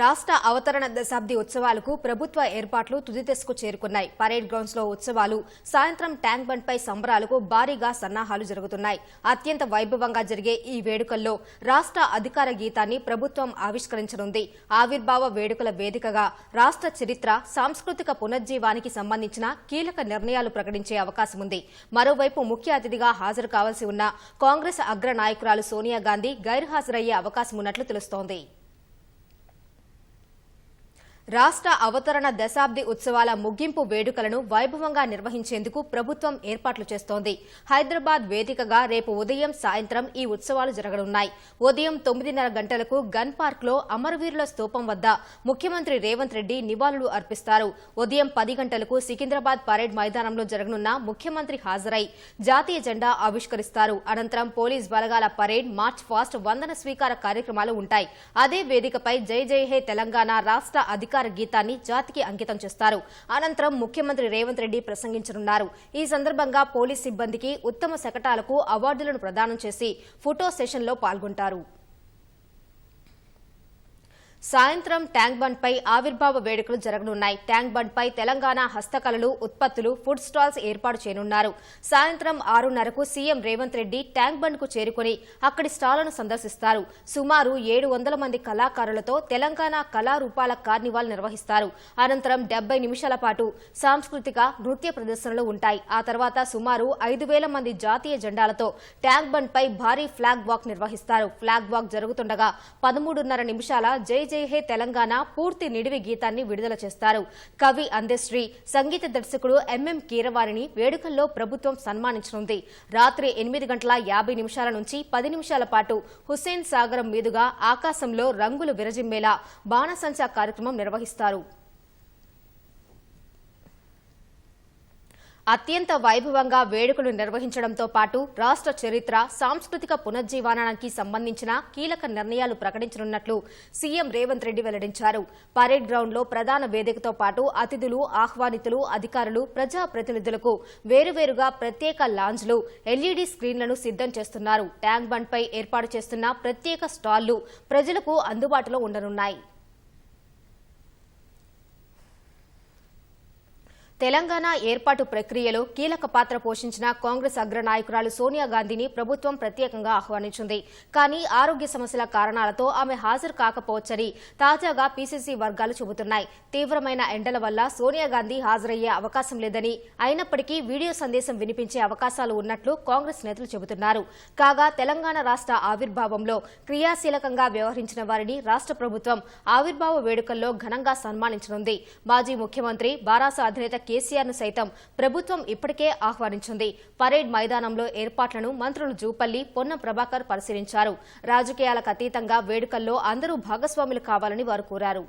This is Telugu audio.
రాష్ట్ర అవతరణ దశాబ్ది ఉత్సవాలకు ప్రభుత్వ ఏర్పాట్లు తుది దశకు చేరుకున్నాయి. పరేడ్ గ్రౌండ్స్లో ఉత్సవాలు సాయంత్రం ట్యాంక్ బండ్ పై సంబరాలకు భారీగా సన్నాహాలు జరుగుతున్నాయి. అత్యంత వైభవంగా జరిగే ఈ వేడుకల్లో రాష్ట్ర అధికార గీతాన్ని ప్రభుత్వం ఆవిష్కరించనుంది. ఆవిర్భావ వేడుకల వేదికగా రాష్ట్ర చరిత్ర సాంస్కృతిక పునర్జీవానికి సంబంధించిన కీలక నిర్ణయాలు ప్రకటించే అవకాశం ఉంది. మరోవైపు ముఖ్య అతిథిగా హాజరు కావాల్సి ఉన్న కాంగ్రెస్ అగ్ర నాయకురాలు సోనియా గాంధీ గైర్హాజరయ్యే అవకాశం ఉన్నట్లు తెలుస్తోంది. రాష్ట్ర అవతరణ దశాబ్ది ఉత్సవాల ముగింపు వేడుకలను వైభవంగా నిర్వహించేందుకు ప్రభుత్వం ఏర్పాట్లు చేస్తోంది. హైదరాబాద్ వేదికగా రేపు ఉదయం సాయంత్రం ఈ ఉత్సవాలు జరగనున్నాయి. ఉదయం తొమ్మిదిన్నర గంటలకు గన్ పార్క్లో అమరవీరుల స్తూపం వద్ద ముఖ్యమంత్రి రేవంత్ రెడ్డి నివాళులు అర్పిస్తారు. ఉదయం పది గంటలకు సికింద్రాబాద్ పరేడ్ మైదానంలో జరగనున్న ముఖ్యమంత్రి హాజరై జాతీయ జెండా ఆవిష్కరిస్తారు. అనంతరం పోలీస్ బలగాల పరేడ్ మార్చ్ ఫాస్ట్ వందన స్వీకార కార్యక్రమాలు ఉంటాయి. అదే వేదికపై జై జై హే తెలంగాణ రాష్ట్ర అధికార గీతాన్ని జాతికి అంకితం చేస్తారు. అనంతరం ముఖ్యమంత్రి రేవంత్ రెడ్డి ప్రసంగించనున్నారు. ఈ సందర్భంగా పోలీస్ సిబ్బందికి ఉత్తమ శకటాలకు అవార్డులను ప్రదానం చేసి ఫోటో సెషన్లో పాల్గొంటారు. సాయంత్రం ట్యాంక్ బండ్ పై ఆవిర్భావ వేడుకలు జరగనున్నాయి. ట్యాంక్ బండ్ పై తెలంగాణ హస్తకళలు ఉత్పత్తులు ఫుడ్ స్టాల్స్ ఏర్పాటు చేయనున్నారు. సాయంత్రం ఆరున్నరకు సీఎం రేవంత్ రెడ్డి ట్యాంక్ బండ్కు చేరుకుని అక్కడి స్టాళ్ళను సందర్శిస్తారు. సుమారు ఏడు వందల మంది కళాకారులతో తెలంగాణ కళారూపాల కార్నివాల్ నిర్వహిస్తారు. అనంతరం డెబ్బై నిమిషాల పాటు సాంస్కృతిక నృత్య ప్రదర్శనలు ఉంటాయి. ఆ తర్వాత సుమారు ఐదు వేల మంది జాతీయ జెండాలతో ట్యాంక్ బండ్ పై భారీ ఫ్లాగ్ వాక్ నిర్వహిస్తారు. ఫ్లాగ్ వాక్ జరుగుతుండగా పదమూడున్నర నిమిషాల జై జై హే తెలంగాణ పూర్తి నిడివి గీతాన్ని విడుదల చేస్తారు. కవి అందశ్రీ సంగీత దర్శకుడు ఎంఎం కీరవారిని వేడుకల్లో ప్రభుత్వం సన్మానించనుంది. రాత్రి ఎనిమిది గంటల యాభై నిమిషాల నుంచి పది నిమిషాల పాటు హుస్సేన్ సాగరం మీదుగా ఆకాశంలో రంగులు విరజిమ్మేలా బాణసంచా కార్యక్రమం నిర్వహిస్తారు. అత్యంత వైభవంగా వేడుకలు నిర్వహించడంతో పాటు రాష్ట్ర చరిత్ర సాంస్కృతిక పునర్జీవనానికి సంబంధించిన కీలక నిర్ణయాలు ప్రకటించనున్నట్లు సీఎం రేవంత్ రెడ్డి వెల్లడించారు. పరేడ్ గ్రౌండ్లో ప్రధాన వేదికతో పాటు అతిథులు ఆహ్వానితులు అధికారులు ప్రజాప్రతినిధులకు వేరువేరుగా ప్రత్యేక లాంజ్లు ఎల్ఈడీ స్క్రీన్లను సిద్దం చేస్తున్నారు. ట్యాంక్ బండ్పై ఏర్పాటు చేస్తున్న ప్రత్యేక స్టాళ్ళు ప్రజలకు అందుబాటులో ఉండనున్నాయి. తెలంగాణ ఏర్పాటు ప్రక్రియలో కీలక పాత్ర పోషించిన కాంగ్రెస్ అగ్ర నాయకురాలు సోనియా గాంధీని ప్రభుత్వం ప్రత్యేకంగా ఆహ్వానించింది. కానీ ఆరోగ్య సమస్యల కారణాలతో ఆమె హాజరు కాకపోవచ్చని తాజాగా పీసీసీ వర్గాలు చెబుతున్నాయి. తీవ్రమైన ఎండల వల్ల సోనియా గాంధీ హాజరయ్యే అవకాశం లేదని అయినప్పటికీ వీడియో సందేశం వినిపించే అవకాశాలు ఉన్నట్లు కాంగ్రెస్ నేతలు చెబుతున్నారు. కాగా తెలంగాణ రాష్ట్ర ఆవిర్భావంలో క్రియాశీలకంగా వ్యవహరించిన వారిని రాష్ట్ర ప్రభుత్వం ఆవిర్భావ వేడుకల్లో ఘనంగా సన్మానించనుంది. మాజీ ముఖ్యమంత్రి బారాస అధినేత కేసీఆర్ను సైతం ప్రభుత్వం ఇప్పటికే ఆహ్వానించింది. పరేడ్ మైదానంలో ఏర్పాట్లను మంత్రులు జూపల్లి పొన్నం ప్రభాకర్ పరిశీలించారు. రాజకీయాలకు అతీతంగా వేడుకల్లో అందరూ భాగస్వాములు కావాలని వారు కోరారు.